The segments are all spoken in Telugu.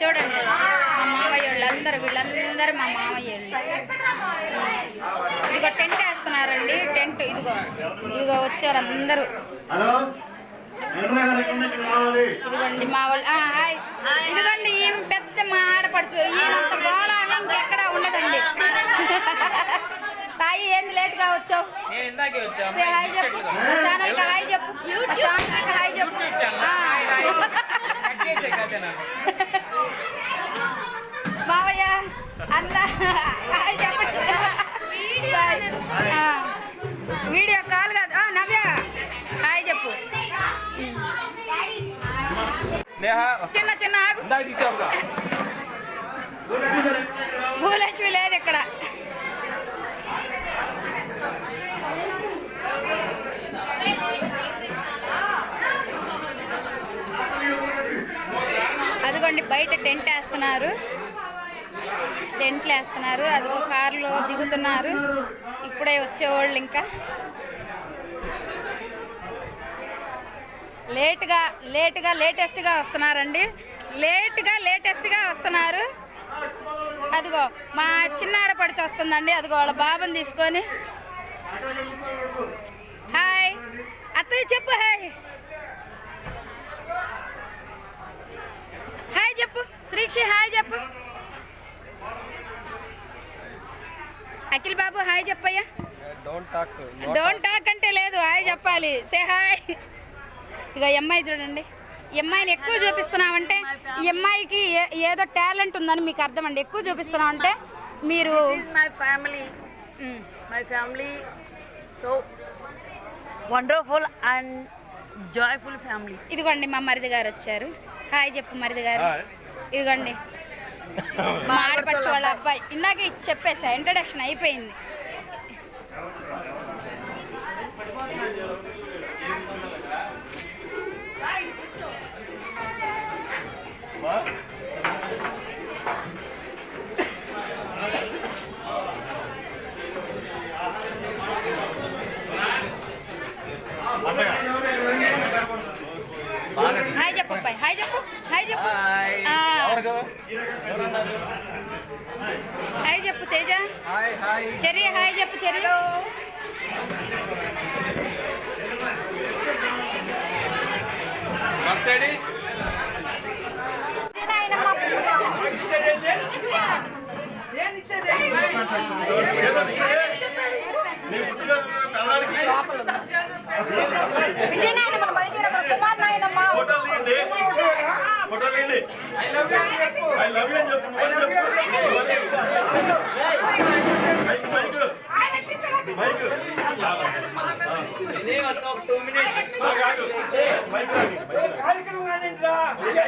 చూడండి. మా మామయ్య వాళ్ళు అందరూ వీళ్ళందరూ మా మామయ్య వాళ్ళు ఇదిగో టెంట్ వేస్తున్నారండి టెంట్ ఇదిగో. ఇదిగో వచ్చారు అందరూ. ఎక్కడ ఇదిగోండి మా వాళ్ళు ఆ, హాయ్. ఇదిగోండి ఈమె పెద్ద మా ఆడపడుచు. ఈమె గోళ ఇంకెక్కడ ఉండదండి. సాయి ఏంది లేట్గా వచ్చావు? నేను ఇందాకే వచ్చా. సే హాయ్ చెప్పు. ఛానల్కి హాయ్ చెప్పు. ఛానల్. కి హాయ్ చెప్పు వీడియో కాల్ కాదు. నవ్య. హాయ్ చెప్పు. చిన్న చిన్న భూలక్ష్మి లేదు ఇక్కడ. అదిగోండి బయట టెంట్ వేస్తున్నారు. టెంట్లు వేస్తున్నారు. అదిగో కారులో దిగుతున్నారు. ఇప్పుడే వచ్చేవాళ్ళు ఇంకా. లేట్గా లేట్గా లేటెస్ట్గా వస్తున్నారండి. లేట్గా లేటెస్ట్గా వస్తున్నారు. అదిగో మా చిన్న ఆడపడిచి వస్తుందండి. అదిగో వాళ్ళ బాబుని తీసుకొని. హాయ్. అత్తయ్య చెప్పు హాయ్. హాయ్ చెప్పు. శ్రీక్షి హాయ్ చెప్పు. అఖిల్ బాబు హాయ్ చెప్పయ్యా. డోంట్ టాక్ అంటే లేదు హాయ్ చెప్పాలి. సే హాయ్ ఇక అమ్మాయి చూడండి. ఈ అమ్మాయిని ఎక్కువ చూపిస్తున్నామంటే ఈ అమ్మాయికి ఏ- ఏదో టాలెంట్ ఉందని మీకు అర్థం అండి ఎక్కువ చూపిస్తున్నామంటే మీరు This is my family. Um, My family, so wonderful and joyful family. ఇదిగోండి మా మరిది గారు వచ్చారు. హాయ్ చెప్పు మరిది గారు. ఇదిగోండి. మా ఆడపడుచు వాళ్ళ అబ్బాయి. ఇందాక చెప్పేసా ఇంట్రడక్షన్ అయిపోయింది. హాయ్ హాయ్ చెప్పు చెరి మాట్లాడి విజయనాయనమ్మ బయలుదేరమ్మ కుమార్ నాయనమ్మ. ఫోటోలు తీయండి. ఫోటోలు తీయండి. ఐ లవ్ యూ అని చెప్పు.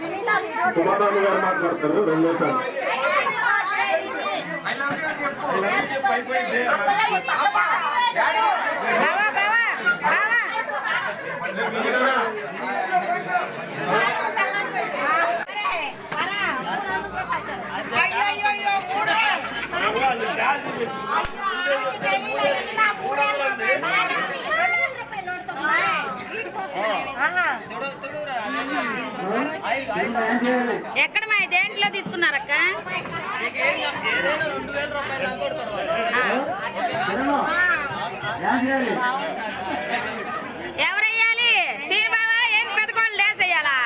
వినీలాలు ఈరోజు కుమారాణి గారు మాట్లాడతారు రెండు నిమిషాలు పై పై ఎక్కడ మా దేంట్లో తీసుకున్నారక్క? ఏదైనా రెండు వేల రూపాయలు ఎవరెయ్యాలి? సీబావా ఏం పెద్దకోళ్ళు డ్యాన్స్ వేయాలా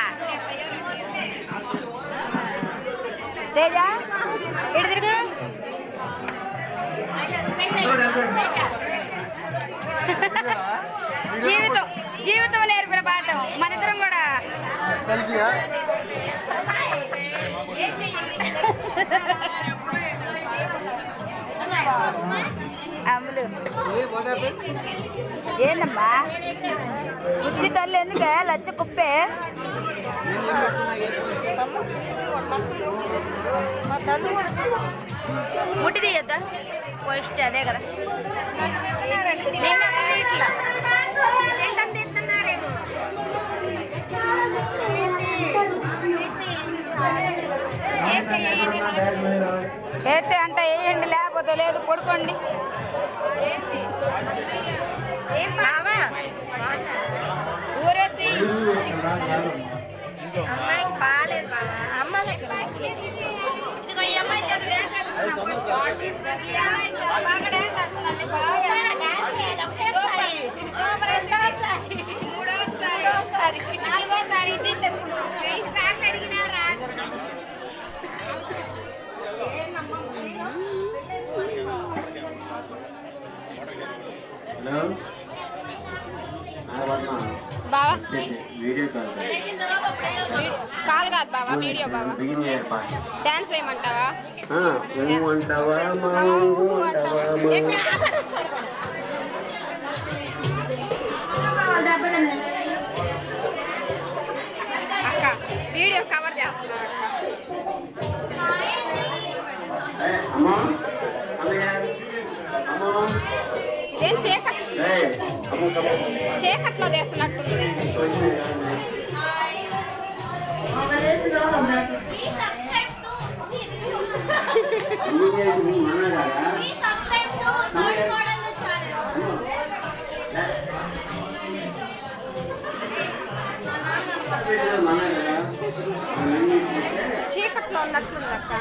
తేజ ఇటు తిరుగు. జీవితం జీవితం నేర్పిన పాఠం. మనిద్దరం కూడా. సెల్ఫీయా? అమ్ములు. ఏందమ్మా? ఉచ్చి తల్లి ఎందుకే లచ్చ కుప్పే? ముట్టి తీయద్దా? ఫస్ట్ అదే కదా. ఇట్లా. వేయండి లేకపోతే లేదు పడుకోండి. ఊరేసి. అమ్మాయికి బాగాలేదు బాబా అమ్మాయి అమ్మాయి చేత ఫస్ట్. బావా వీడియో కాల్ కాల్ కాదు బావా వీడియో బావా బిగిన్ ఏర్పాటు డ్యాన్స్ వేయమంటావా నువ్వు అంటావా మా నువ్వు అంటావా మా అక్క వీడియో కవర్ చేస్తున్నా చీకట్లో చేస్తున్నట్టుంది. చీకట్లో ఉన్నట్లుంది అక్క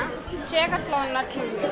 చీకట్లో ఉన్నట్లుంది